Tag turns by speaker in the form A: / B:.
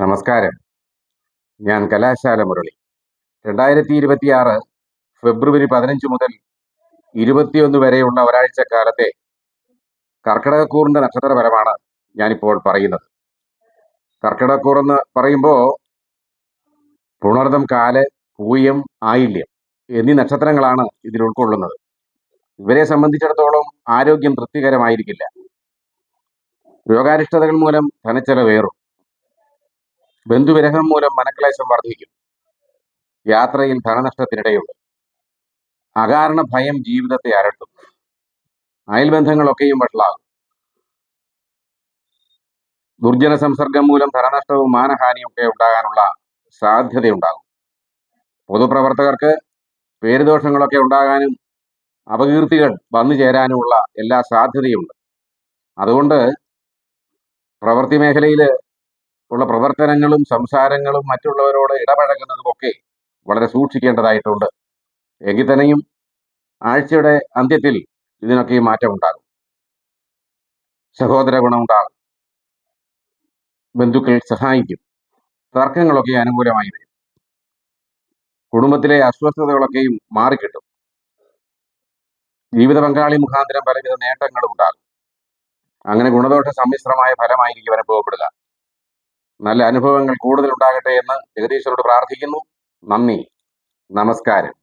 A: നമസ്കാരം. ഞാൻ കലാശാല മുരളി. രണ്ടായിരത്തി ഇരുപത്തിയാറ് ഫെബ്രുവരി പതിനഞ്ച് മുതൽ ഇരുപത്തിയൊന്ന് വരെയുള്ള ഒരാഴ്ച കാലത്തെ കർക്കിടകക്കൂറിന്റെ നക്ഷത്രപരമാണ് ഞാനിപ്പോൾ പറയുന്നത്. കർക്കിടകക്കൂർ എന്ന് പറയുമ്പോൾ പുണർദം കാൽ പൂയം ആയില്യം എന്നീ നക്ഷത്രങ്ങളാണ് ഇതിൽ ഉൾക്കൊള്ളുന്നത്. ഇവരെ സംബന്ധിച്ചിടത്തോളം ആരോഗ്യം തൃപ്തികരമായിരിക്കില്ല. രോഗാരിഷ്ടതകൾ മൂലം ധനച്ചെലവേറും. ബന്ധുവിരഹം മൂലം മനക്ലേശം വർദ്ധിക്കും യാത്രയിൽ ധനനഷ്ടത്തിനിടയുണ്ട്. അകാരണ ഭയം ജീവിതത്തെ അരട്ടും അയൽബന്ധങ്ങളൊക്കെയും വഷളാകും ദുർജന സംസർഗം മൂലം ധനനഷ്ടവും മാനഹാനിയും ഒക്കെ ഉണ്ടാകാനുള്ള സാധ്യതയുണ്ടാകും. പൊതുപ്രവർത്തകർക്ക് പേരുദോഷങ്ങളൊക്കെ ഉണ്ടാകാനും അപകീർത്തികൾ വന്നു ചേരാനുമുള്ള എല്ലാ സാധ്യതയുമുണ്ട്. അതുകൊണ്ട് പ്രവൃത്തി മേഖലയിൽ ഉള്ള പ്രവർത്തനങ്ങളും സംസാരങ്ങളും മറ്റുള്ളവരോട് ഇടപഴകുന്നതുമൊക്കെ വളരെ സൂക്ഷിക്കേണ്ടതായിട്ടുണ്ട്. എങ്കിൽ തന്നെയും ആഴ്ചയുടെ അന്ത്യത്തിൽ ഇതിനൊക്കെ മാറ്റമുണ്ടാകും സഹോദര ഗുണമുണ്ടാകും ബന്ധുക്കൾ സഹായിക്കും. തർക്കങ്ങളൊക്കെ അനുകൂലമായി വരും. കുടുംബത്തിലെ അസ്വസ്ഥതകളൊക്കെയും മാറിക്കിട്ടും. ജീവിത പങ്കാളി മുഖാന്തരം പലവിധ നേട്ടങ്ങളും ഉണ്ടാകും അങ്ങനെ ഗുണദോഷ സമ്മിശ്രമായ ഫലമായിരിക്കും അനുഭവപ്പെടുക. നല്ല അനുഭവങ്ങൾ കൂടുതൽ ഉണ്ടാകട്ടെ എന്ന് ജഗദീശ്വരോട് പ്രാർത്ഥിക്കുന്നു. നന്ദി. നമസ്കാരം.